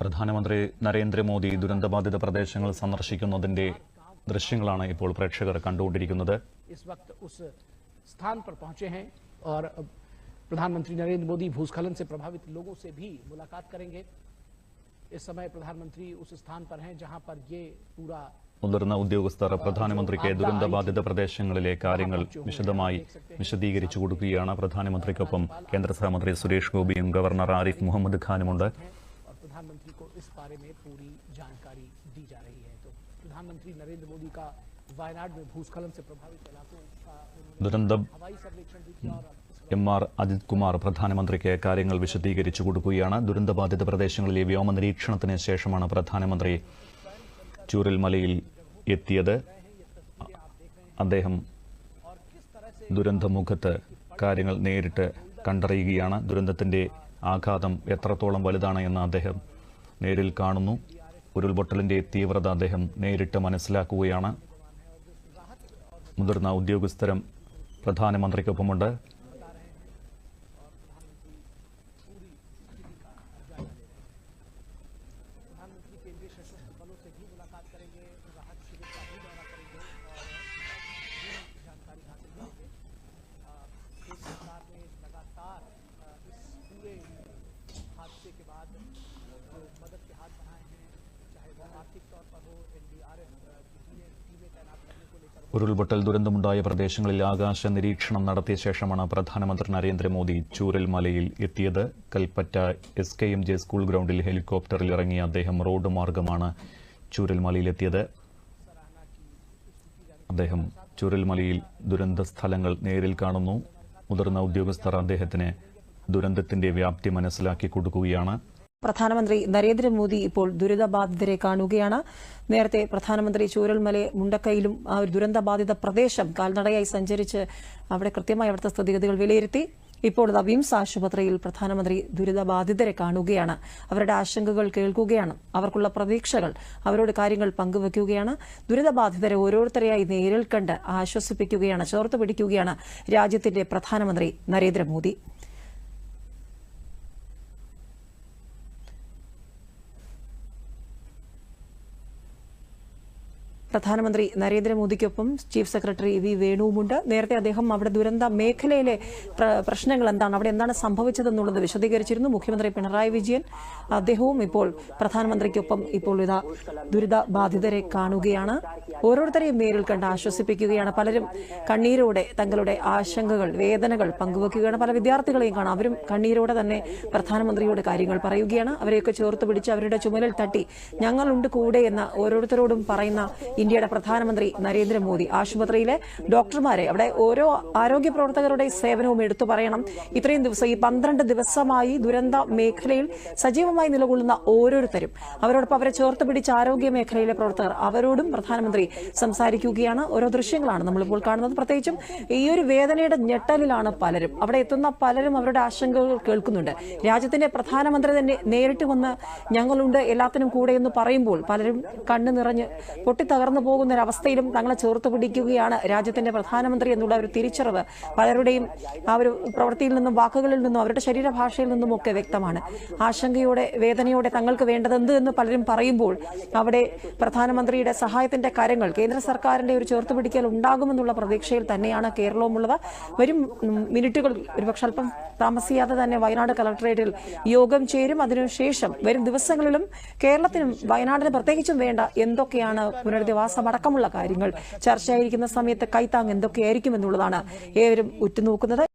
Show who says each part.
Speaker 1: പ്രധാനമന്ത്രി നരേന്ദ്രമോദി ദുരന്തബാധിത പ്രദേശങ്ങൾ സന്ദർശിക്കുന്നതിന്റെ ദൃശ്യങ്ങളാണ് ഇപ്പോൾ പ്രേക്ഷകർ കണ്ടുകൊണ്ടിരിക്കുന്നത്
Speaker 2: इस वक्त उस स्थान पर पहुंचे हैं और प्रधानमंत्री नरेंद्र मोदी भूस्खलन से प्रभावित लोगों से भी मुलाकात करेंगे इस समय प्रधानमंत्री उस स्थान पर हैं जहां पर ये पूरा
Speaker 1: മുതിർന്ന ഉദ്യോഗസ്ഥർ പ്രധാനമന്ത്രിക്ക് ദുരന്തബാധിത പ്രദേശങ്ങളിലെ കാര്യങ്ങൾ വിശദമായി വിശദീകരിച്ചു കൊടുക്കുകയാണ്. പ്രധാനമന്ത്രിക്കൊപ്പം കേന്ദ്ര സഹമന്ത്രി സുരേഷ് ഗോപിയും ഗവർണർ ആരിഫ് മുഹമ്മദ് ഖാനുമുണ്ട്. ദുരന്തം എം ആർ അജിത് കുമാർ പ്രധാനമന്ത്രിക്ക് കാര്യങ്ങൾ വിശദീകരിച്ചു കൊടുക്കുകയാണ്. ദുരന്തബാധിത പ്രദേശങ്ങളിലെ വ്യോമ നിരീക്ഷണത്തിന് ശേഷമാണ് പ്രധാനമന്ത്രി ചൂരൽമലയിൽ എത്തിയത് അദ്ദേഹം ദുരന്തമുഖത്ത് കാര്യങ്ങൾ നേരിട്ട് കണ്ടറിയുകയാണ്. ദുരന്തത്തിന്റെ ആഘാതം എത്രത്തോളം വലുതാണ് എന്ന് അദ്ദേഹം നേരിൽ കാണുന്നു. ഉരുൾപൊട്ടലിന്റെ തീവ്രത അദ്ദേഹം നേരിട്ട് മനസ്സിലാക്കുകയാണ്. മുതിർന്ന ഉദ്യോഗസ്ഥരും പ്രധാനമന്ത്രിക്കൊപ്പമുണ്ട്. ഉരുൾപൊട്ടൽ ദുരന്തമുണ്ടായ പ്രദേശങ്ങളിൽ ആകാശ നിരീക്ഷണം നടത്തിയ ശേഷമാണ് പ്രധാനമന്ത്രി നരേന്ദ്രമോദി ചൂരൽമലയിൽ എത്തിയത്. Kalpetta S K M J school ഗ്രൗണ്ടിൽ ഹെലികോപ്റ്ററിൽ ഇറങ്ങിയ അദ്ദേഹം റോഡ് മാർഗമാണ് ചൂരൽമലയിലെത്തിയത്. അദ്ദേഹം ചൂരൽമലയിൽ ദുരന്ത സ്ഥലങ്ങൾ നേരിൽ കാണുന്നു. മുതിർന്ന ഉദ്യോഗസ്ഥർ അദ്ദേഹത്തിന് ദുരന്തത്തിന്റെ വ്യാപ്തി മനസ്സിലാക്കി കൊടുക്കുകയാണ്.
Speaker 3: പ്രധാനമന്ത്രി നരേന്ദ്രമോദി ഇപ്പോൾ ദുരിതബാധിതരെ കാണുകയാണ്. നേരത്തെ പ്രധാനമന്ത്രി ചൂരൽമല മുണ്ടക്കയിലും ആ ഒരു ദുരന്തബാധിത പ്രദേശം കാൽനടയായി സഞ്ചരിച്ച് അവിടെ കൃത്യമായി അവിടുത്തെ സ്ഥിതിഗതികൾ വിലയിരുത്തി. ഇപ്പോൾ വിംസ് ആശുപത്രിയിൽ പ്രധാനമന്ത്രി ദുരിതബാധിതരെ കാണുകയാണ്. അവരുടെ ആശങ്കകൾ കേൾക്കുകയാണ്. അവർക്കുള്ള പ്രതീക്ഷകൾ അവരോട് കാര്യങ്ങൾ പങ്കുവയ്ക്കുകയാണ് ദുരിതബാധിതരെ ഓരോരുത്തരെയായി നേരിൽ കണ്ട് ആശ്വസിപ്പിക്കുകയാണ് ചേർത്ത് പിടിക്കുകയാണ് രാജ്യത്തിന്റെ പ്രധാനമന്ത്രി നരേന്ദ്രമോദി. പ്രധാനമന്ത്രി നരേന്ദ്രമോദിക്കൊപ്പം ചീഫ് സെക്രട്ടറി വി വേണുവുമുണ്ട്. നേരത്തെ അദ്ദേഹം അവിടെ ദുരന്ത മേഖലയിലെ പ്രശ്നങ്ങൾ എന്താണ് അവിടെ എന്താണ് സംഭവിച്ചതെന്നുള്ളത് വിശദീകരിച്ചിരുന്നു. മുഖ്യമന്ത്രി പിണറായി വിജയൻ അദ്ദേഹവും ഇപ്പോൾ പ്രധാനമന്ത്രിക്കൊപ്പം ഇപ്പോൾ ഇതാ ദുരിത ബാധിതരെ കാണുകയാണ്. ഓരോരുത്തരെയും നേരിൽ കണ്ട് ആശ്വസിപ്പിക്കുകയാണ്. പലരും കണ്ണീരോടെ തങ്ങളുടെ ആശങ്കകൾ വേദനകൾ പങ്കുവെക്കുകയാണ്. പല വിദ്യാർത്ഥികളെയും കാണാം. അവരും കണ്ണീരോടെ തന്നെ പ്രധാനമന്ത്രിയോട് കാര്യങ്ങൾ പറയുകയാണ്. അവരെയൊക്കെ ചേർത്ത് പിടിച്ച് അവരുടെ ചുമലിൽ തട്ടി ഞങ്ങളുണ്ട് കൂടെ എന്ന ഓരോരുത്തരോടും പറയുന്ന ഇന്ത്യയുടെ പ്രധാനമന്ത്രി നരേന്ദ്രമോദി ആശുപത്രിയിലെ ഡോക്ടർമാരെ അവിടെ ഓരോ ആരോഗ്യ പ്രവർത്തകരുടെ സേവനവും എടുത്തു പറയണം. ഇത്രയും ദിവസം ഈ പന്ത്രണ്ട് ദിവസമായി ദുരന്ത മേഖലയിൽ സജീവമായി നിലകൊള്ളുന്ന ഓരോരുത്തരും അവരോടൊപ്പം അവരെ ചേർത്ത് പിടിച്ച ആരോഗ്യ മേഖലയിലെ പ്രവർത്തകർ അവരോടും പ്രധാനമന്ത്രി സംസാരിക്കുകയാണ്. ഓരോ ദൃശ്യങ്ങളാണ് നമ്മളിപ്പോൾ കാണുന്നത്. പ്രത്യേകിച്ചും ഈ ഒരു വേദനയുടെ ഞെട്ടലിലാണ് പലരും. അവിടെ എത്തുന്ന പലരും അവരുടെ ആശങ്കകൾ കേൾക്കുന്നുണ്ട്. രാജ്യത്തിന്റെ പ്രധാനമന്ത്രി തന്നെ നേരിട്ട് വന്ന് ഞങ്ങളുണ്ട് എല്ലാത്തിനും കൂടെ എന്ന് പറയുമ്പോൾ പലരും കണ്ണു നിറഞ്ഞ് പൊട്ടിത്തകർന്നു പോകുന്ന ഒരവസ്ഥയിലും തങ്ങളെ ചേർത്ത് പിടിക്കുകയാണ് രാജ്യത്തിന്റെ പ്രധാനമന്ത്രി എന്നുള്ള ഒരു തിരിച്ചറിവ് പലരുടെയും ആ ഒരു പ്രവൃത്തിയിൽ നിന്നും വാക്കുകളിൽ നിന്നും അവരുടെ ശരീരഭാഷയിൽ നിന്നും ഒക്കെ വ്യക്തമാണ്. ആശങ്കയോടെ വേദനയോടെ തങ്ങൾക്ക് വേണ്ടതെന്ത് എന്ന് പലരും പറയുമ്പോൾ അവിടെ പ്രധാനമന്ത്രിയുടെ സഹായത്തിന്റെ കരങ്ങൾ കേന്ദ്ര സർക്കാരിന്റെ ഒരു ചേർത്ത് പിടിക്കൽ ഉണ്ടാകുമെന്നുള്ള പ്രതീക്ഷയിൽ തന്നെയാണ് കേരളവുമുള്ളത്. വരും മിനിറ്റുകൾ ഒരുപക്ഷെ അല്പം താമസിയാതെ തന്നെ വയനാട് കളക്ടറേറ്റിൽ യോഗം ചേരും. അതിനുശേഷം വരും ദിവസങ്ങളിലും കേരളത്തിനും വയനാടിന് പ്രത്യേകിച്ചും വേണ്ട എന്തൊക്കെയാണ് പുനരധിവാസം അടക്കമുള്ള കാര്യങ്ങൾ. ചർച്ചയായിരിക്കുന്ന സമയത്ത് കൈത്താങ് എന്തൊക്കെയായിരിക്കും എന്നുള്ളതാണ് ഏവരും ഉറ്റുനോക്കുന്നത്.